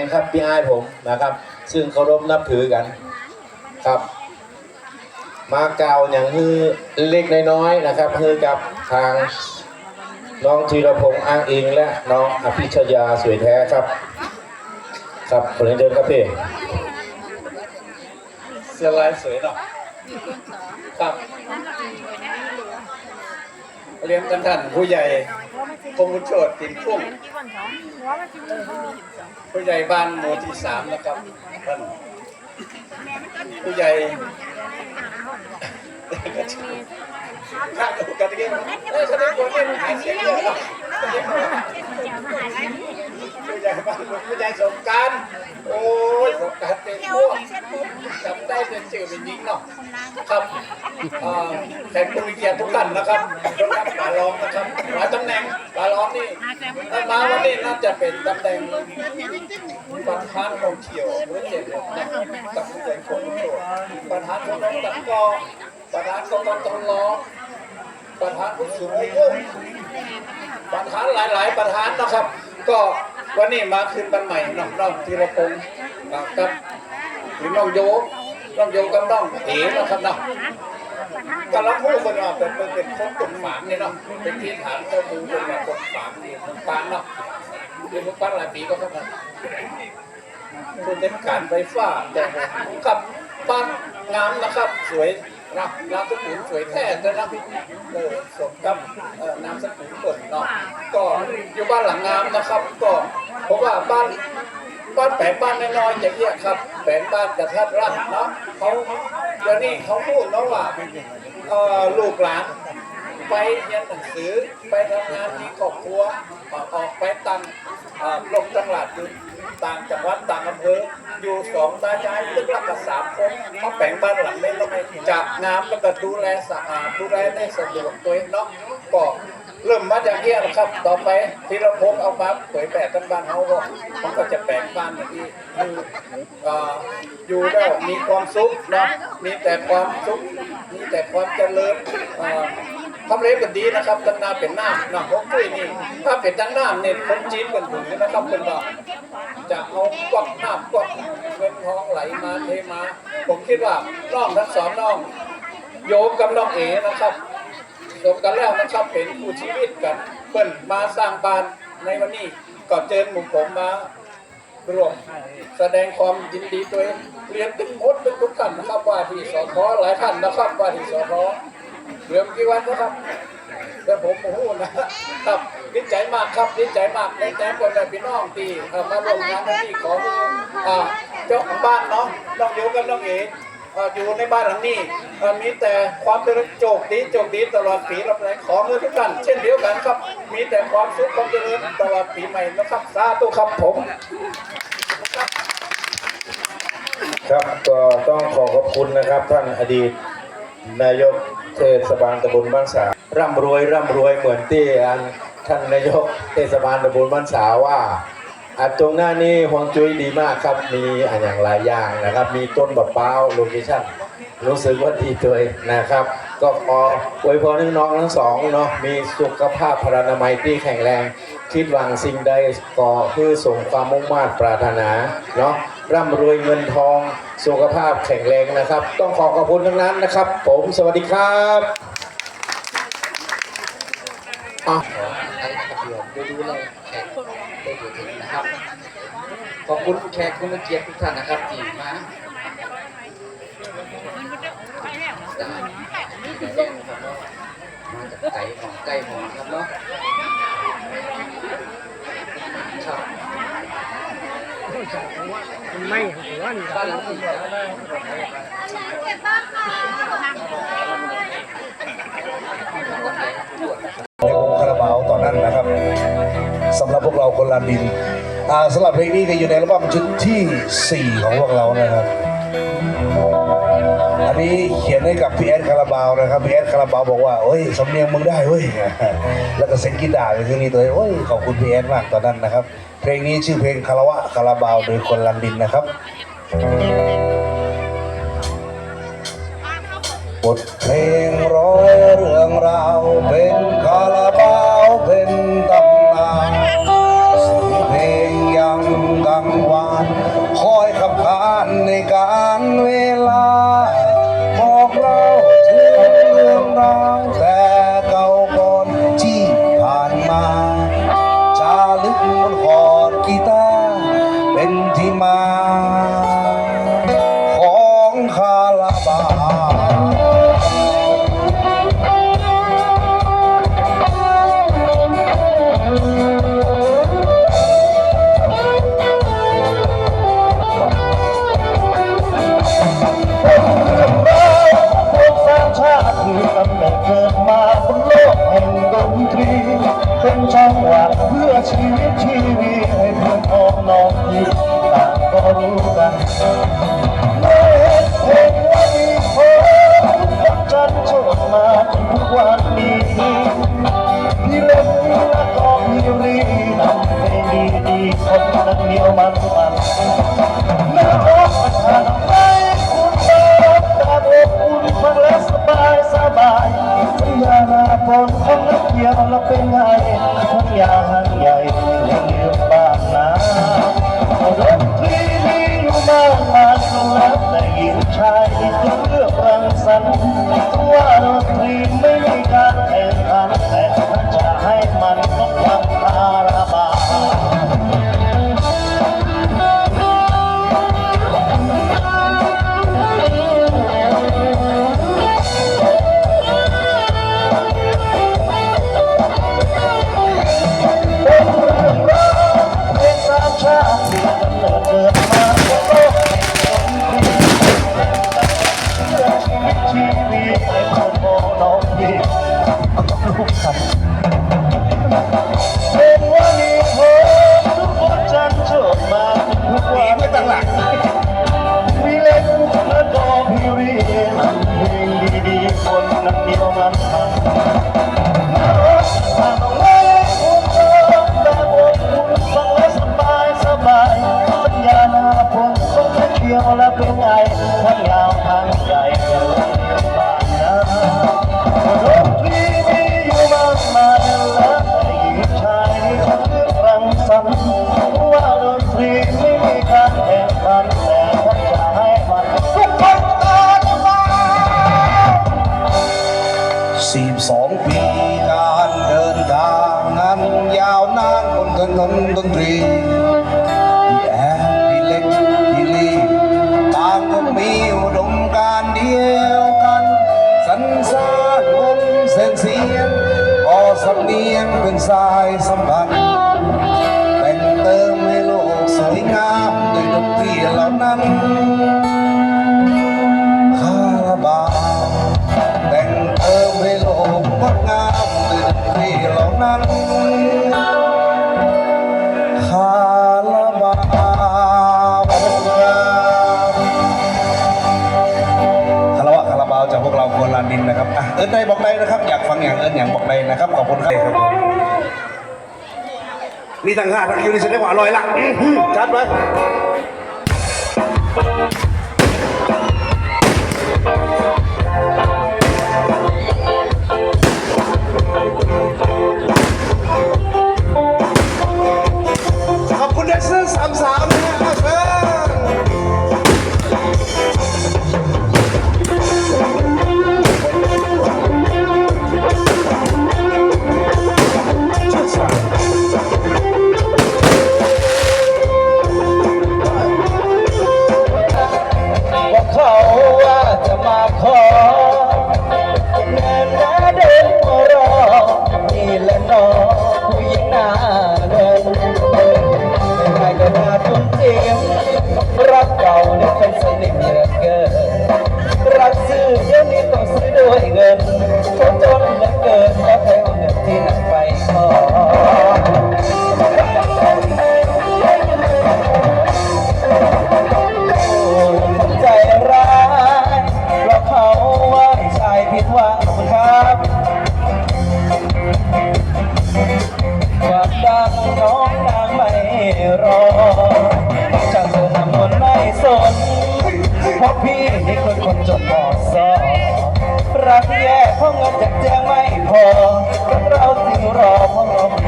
งครับพี่อ้ายผมนะครับ ซึ่งเคารพนับถือกันครับ มาเกล่าอย่างฮือเล็กน้อยๆนะครับฮือกับทางน้องธีรพงษ์อ้างอิงและน้องอภิชยาสวยแท้ครับ ครับคนเดินครับพี่เสื้อลายสวยเนาะครับเรียนกันท่านผู้ใหญ่พงษ์โชติตินพุ่ง ผู้ใหญ่บ้านหมู่ที่สามนะครับท่านผู้ใหญ่ข้างกันตะกี้เอ้ยแสดงว่าเนี่ยหายเสียงเยอะเนาะผู้ ใหญ่บ้านผู้ใหญ่สงกรารโอ้ยสงกรารเป็นพวกจำได้เป็นชื่อเป็นยิงเนาะครับเอ่อแขกผู้มีเกียรติทุกท่านนะครับยกรับปลาล้อมนะครับหลายตำแหน่งปลาล้อมนี่เอ่อมาวันนี้น่าจะเป็นตำแหน่งประธานกองเขียวหรือเจ็ดนะกับผู้ใหญ่คนโชว์ประธานคนน้องตักกอประธานกองตองล้อประธานผู้สูงอายุประธานหลาย ๆ ประธานนะครับ ก็ วันนี้มาคืนบันใหม่น้องน้องธีรพงศ์กับหรือน้องโยน้องโยกับน้องเอ๋นะครับเนาะกำลังพูดกันว่าเป็นเป็นเป็นคนกดฝางเนี่ยเนาะเป็นที่ฐานข้อมูลเป็นแบบกดฝางเนี่ยมันปานเนาะเรียนมันปานหลายปีก็เท่านั้นคุณเล่นการไฟฟ้าแต่กับบ้านงามนะครับสวย นะนามสกุลสวยแท้เลยนะเออสมกับเออนามสกุลเปิดเนาะก็อยู่บ้านหลังงามนะครับ ก็เพราะว่าบ้านบ้านแปลงบ้านน้อยๆอย่างเงี้ยครับแปลงบ้านกระทัดรัดเนาะเขาเดี๋ยวนี้เขาพูดเนาะว่าเออลูกหลานไปเรียนหนังสือไปทำงานมีครอบครัวออกไปต่างลงจังหวัดต่างจังหวัดต่างอำเภอ อยู่สองตายายลึกลักกับสามคนเขาแปลงบ้านหลังเล็กแล้วไม่จากงามแล้วก็ดูแลสะอาดดูแลได้สะดวกตัวเองเนาะก็เริ่มมาจากเนี้ยนะครับ ต่อไปที่เราพกเอามาเผยแผ่ทั้งบ้านเขาก็มันก็จะแปลงบ้านอย่างที่อยู่เอ่ออยู่ได้มีความสุขนะมีแต่ความสุขมีแต่ความเจริญ ทำเลเป็นดีนะครับตั้งนาเป็นหน้ำนะฮกจุ้ยนี่ถ้าเป็นตั้งน้ำเนี่ยคนจีนเป็นถึงนะครับเป็นว่าจะเอากวักน้ำกวักเงินทองไหลมาเทมา ผมคิดว่าน้องทั้งสองน้อง โยมกับน้องเอ๋นะครับรวมกันแล้วนะครับเป็นผู้ชีวิตกันเพิ่นมาสร้างบ้านในวันนี้ก็เจิญหมู่ผมมารวมแสดงความยินดีตัวเองเรียนตึงมดตึงทุกท่านนะครับว่าที่สทหลายท่านนะครับว่าที่สท เหลือไม่กี่วันนะครับ แต่ผมโอ้โหนะครับดีใจมากครับดีใจมากในใจคนแต่พี่น้องที่เอ่อมาร่วมงานวันนี้ของอ่าเจ้าของบ้านเนาะน้องโยกับน้องเอ๋เอ่ออยู่ในบ้านหลังนี้เอ่อมีแต่ความเจริญโจกดีโจกดีตลอดปีรับแรงขอเงินทุกท่านเช่นเดียวกันครับ มีแต่ความสุขความเจริญตลอดปีใหม่นะครับสาธุครับผม ครับก็ต้องขอขอบคุณนะครับท่านอดีตนายก เทศบาลตำบลบ้านสาร่ำรวยร่ำรวยเหมือนที่อันท่านนายกเทศบาลตำบลบ้านสาว่าอันตรงหน้านี้ฮวงจุ้ยดีมากครับ มีอันอย่างหลายอย่างนะครับ มีต้นบะเป้าโลเคชั่นรู้สึกว่าดีตัวเองนะครับ ก็ขออวยพรน้องทั้งสองเนาะมีสุขภาพพรรณนามัยที่แข็งแรง คิดหวังสิ่งใดก็เพื่อส่งความมุ่งมา่ปรารถนาเนาะร่ำรวยเงินทองสุขภาพแข็งแรงนะครับ ต้องขอขอบคุณทั้งนั้นนะครับ ผมสวัสดีครับอะไทยขับรวมโดยดูแลแขกได้อยู่ถึงนะครับ ขอบคุณแขกคุณเกียรติทุกท่านนะครับที่มา ส่หอมไก่หอมครับเนาะครับไม่หัวนี่บ้านหลังนี้ในวงคาราบาวตอนนั้นนะครับสำหรับพวกเราคนลานดินอ่าสำหรับเพลงนี้ก็อยู่ในอัลบั้มชุดที่ 4 ของพวกเรานะครับ อันนี้เขียนให้กับพี่แอดคาราบาวนะครับพี่แอดคาราบาวบอกว่าโอ้ยสำเนียงมึงได้เว้ยแล้วก็เซ็นกีตาร์ในที่นี้ตัวเองโอ้ยขอบคุณพี่แอดมากตอนนั้นนะครับ เพลงนี้ชื่อเพลงคาราวะคาราบาวโดยคนลันดินนะครับบทเพลงร้อยเรื่องราวเป็นคารา นั้นเหนียวมันมันน่ารักประทานใจคุณเป็นแต่เด็กคุณฟังแล้วสบายสบายเมื่อนาบนห้องเกียวแล้วเป็นไงทั้งยาหันใหญ่ยังเลือกบ้านนาดนตรีมีอยู่มากมายก็แล้วแต่หญิงชายที่จะเลือกรังสรรค์ว่าดนตรีไม่ สายสัมพันธ์แต่งเติมให้โลกสวยงามด้วยดนตรีเหล่านั้นคาราบาวแต่งเติมให้โลกงดงามด้วยดนตรีเหล่านั้นคาราบาวขอบคุณครับารวะคาราบาวจากพวกเราคนลานดินนะครับอะเอิญได้บอกได้นะครับ อยากฟังอย่างเอิญอย่างบอกได้นะครับขอบคุณครับ มนี่ตั้งห้าทักคิวนี่แสดงว่าอร่อยละอื้อหือจัดไปขอบคุณแดนเซอร์สามสามนะครับเชิญ เขาว่าจะมาขอแน่แน่เดินมารอนี่แหละน้องผู้หญิงหน้าเดินไม่ให้ก็น่าจุนเจียมรักเก่าเนี่ยเป็นสนิทเหลือเกินรักซื้อเดี๋ยวนี้ต้องซื้อด้วยเงินคนจนเหลือเกินก็แล้ น้องนางไม่รอช่างเธอทำคนไม่สนเพราะพี่นี่คนคนจนพอซอรักแย่เพราะเงินจากแจงไม่พอ เราจึงรอเพราะเรา